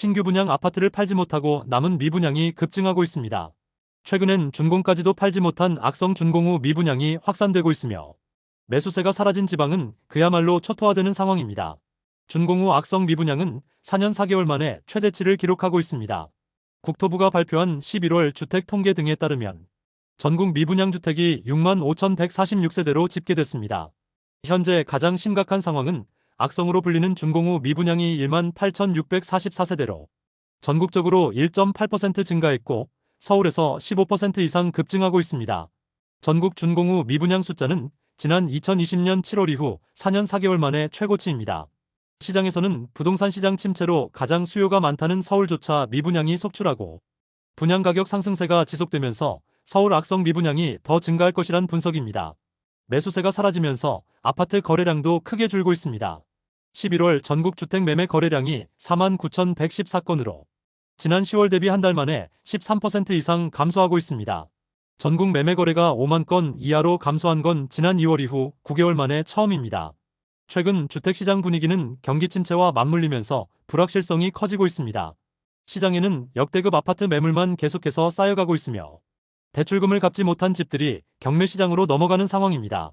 신규 분양 아파트를 팔지 못하고 남은 미분양이 급증하고 있습니다. 최근엔 준공까지도 팔지 못한 악성 준공 후 미분양이 확산되고 있으며 매수세가 사라진 지방은 그야말로 초토화되는 상황입니다. 준공 후 악성 미분양은 4년 4개월 만에 최대치를 기록하고 있습니다. 국토부가 발표한 11월 주택 통계 등에 따르면 전국 미분양 주택이 6만 5,146세대로 집계됐습니다. 현재 가장 심각한 상황은 악성으로 불리는 준공 후 미분양이 1만 8,644세대로 전국적으로 1.8% 증가했고 서울에서 15% 이상 급증하고 있습니다. 전국 준공 후 미분양 숫자는 지난 2020년 7월 이후 4년 4개월 만에 최고치입니다. 시장에서는 부동산 시장 침체로 가장 수요가 많다는 서울조차 미분양이 속출하고 분양 가격 상승세가 지속되면서 서울 악성 미분양이 더 증가할 것이란 분석입니다. 매수세가 사라지면서 아파트 거래량도 크게 줄고 있습니다. 11월 전국 주택 매매 거래량이 49,114건으로 지난 10월 대비 한 달 만에 13% 이상 감소하고 있습니다. 전국 매매 거래가 5만 건 이하로 감소한 건 지난 2월 이후 9개월 만에 처음입니다. 최근 주택시장 분위기는 경기 침체와 맞물리면서 불확실성이 커지고 있습니다. 시장에는 역대급 아파트 매물만 계속해서 쌓여가고 있으며 대출금을 갚지 못한 집들이 경매시장으로 넘어가는 상황입니다.